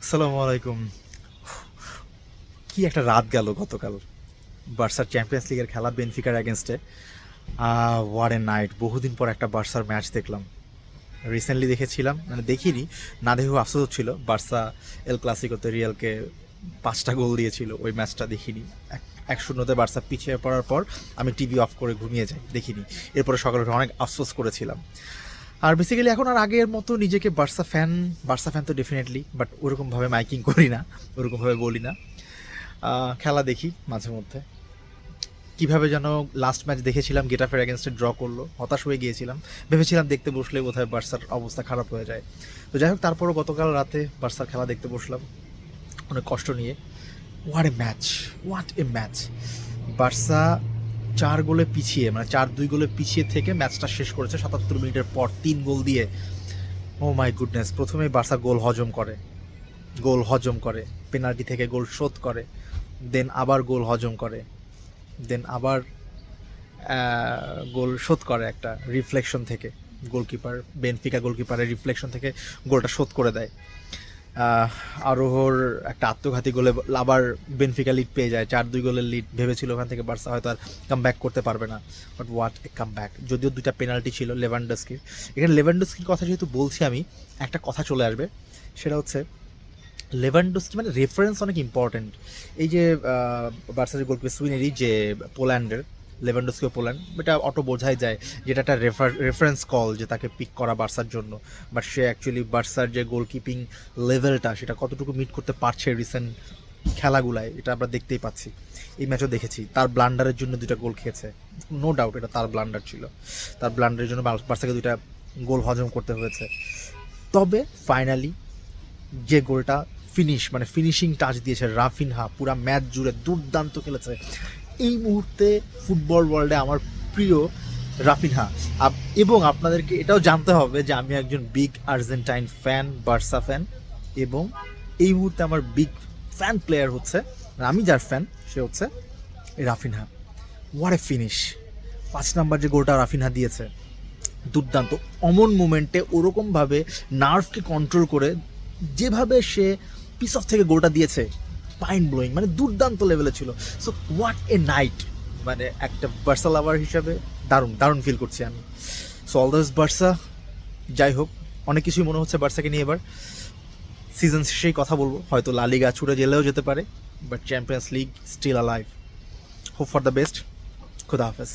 আসসালামু আলাইকুম। কি একটা রাত গেল গতকাল। বার্সার চ্যাম্পিয়ন্স লিগের খেলা বেনফিকার অ্যাগেনস্টে ওয়ার এ নাইট বহুদিন পর একটা বার্সার ম্যাচ দেখলাম। রিসেন্টলি দেখেছিলাম মানে দেখিনি। না দেখেও আফসোস হচ্ছিল। বার্সা এল ক্লাসিকোতে রিয়ালকে পাঁচটা গোল দিয়েছিল। ওই ম্যাচটা দেখিনি। এক- এক শূন্যতে বার্সা পিছিয়ে পড়ার পর আমি টিভি অফ করে ঘুমিয়ে যাই। দেখিনি। এরপরে সকালে অনেক আফসোস করেছিলাম। আর বেসিক্যালি এখন আর আগের মতো নিজেকে বার্সা ফ্যান বার্সা ফ্যান তো ডেফিনেটলি বাট ওরকমভাবে মাইকিং করি না, ওরকমভাবে বলি না। খেলা দেখি মাঝে মধ্যে। কীভাবে যেন লাস্ট ম্যাচ দেখেছিলাম গেটাফের অ্যাগেনস্টে ড্র করল, হতাশ হয়ে গিয়েছিলাম। ভেবেছিলাম দেখতে বসলে বোধহয় বার্সার অবস্থা খারাপ হয়ে যায়। তো যাই হোক, তারপরও গতকাল রাতে বার্সার খেলা দেখতে বসলাম, অনেক কষ্ট নিয়ে। What a match what a match Barca চার গোলে পিছিয়ে মানে চার দুই গোলে পিছিয়ে থেকে ম্যাচটা শেষ করেছে সাতাত্তর মিনিটের পর। তিন গোল দিয়ে, ও মাই গুডনেস প্রথমেই বার্সা গোল হজম করে, গোল হজম করে, পেনাল্টি থেকে গোল শোধ করে, দেন আবার গোল হজম করে, দেন আবার গোল শোধ করে একটা রিফ্লেকশন থেকে। গোলকিপার, বেনফিকা গোলকিপারের রিফ্লেকশন থেকে গোলটা শোধ করে দেয়। আরোহর একটা আত্মঘাতী গোলে আবার বেনফিকা লিড পেয়ে যায়। চার দুই গোলের লিড ভেবেছিল ওখান থেকে বার্সা হয়তো আর কাম ব্যাক করতে পারবে না। But what a come back যদিও দুইটা পেনাল্টি ছিল লেভানডস্কির এখানে লেভানডস্কির কথা যেহেতু বলছি আমি, একটা কথা চলে আসবে। সেটা হচ্ছে লেভানডস্কি মানে রেফারেন্স অনেক ইম্পর্টেন্ট এই যে বার্সার গোলকিপার সুইনেরি, যে পোল্যান্ডের লেভানডস্কিও পোল্যান্ড এটা অটো বোঝাই যায় যেটা একটা রেফার রেফারেন্স কল যে তাকে পিক করা বার্সার জন্য। বাট সে অ্যাকচুয়ালি বার্সার যে গোলকিপিং লেভেলটা সেটা কতটুকু মিট করতে পারছে রিসেন্ট খেলাগুলায়, এটা আমরা দেখতেই পাচ্ছি। এই ম্যাচও দেখেছি। তার ব্লান্ডারের জন্য দুটা গোল খেয়েছে। নো ডাউট এটা তার ব্লান্ডার ছিল। তার ব্লান্ডারের জন্য বার্সাকে দুইটা গোল হজম করতে হয়েছে। তবে ফাইনালি যে গোলটা ফিনিশ মানে ফিনিশিং টাচ দিয়েছে রাফিনহা পুরা ম্যাচ জুড়ে দুর্দান্ত খেলেছে। এই মুহূর্তে ফুটবল ওয়ার্ল্ডে আমার প্রিয় রাফিনহা। এবং আপনাদেরকে এটাও জানতে হবে যে আমি একজন big Argentine fan Barca fan এবং এই মুহূর্তে আমার বিগ ফ্যান প্লেয়ার হচ্ছে আমি যার ফ্যান সে হচ্ছে রাফিনহা। ওয়ার এ ফিনিশ পাঁচ নাম্বার যে গোলটা রাফিনহা দিয়েছে, দুর্দান্ত। অমন মুমেন্টে ওরকমভাবে নার্ভকে কন্ট্রোল করে যেভাবে সে পিস অফ থেকে গোলটা দিয়েছে মাইন্ড ব্লোয়িং মানে দুর্দান্ত লেভেলে ছিল। সো হোয়াট এ নাইট মানে একটা বার্সা লাভার হিসাবে দারুণ দারুণ ফিল করছি আমি। সো অল দাস বার্সা যাই হোক, অনেক কিছুই মনে হচ্ছে বার্সাকে নিয়ে এবার। সিজন শেষেই কথা বলব, হয়তো লালিগা ছুটে জেলেও যেতে পারে but champions league still alive hope for the best খুদা হাফেজ।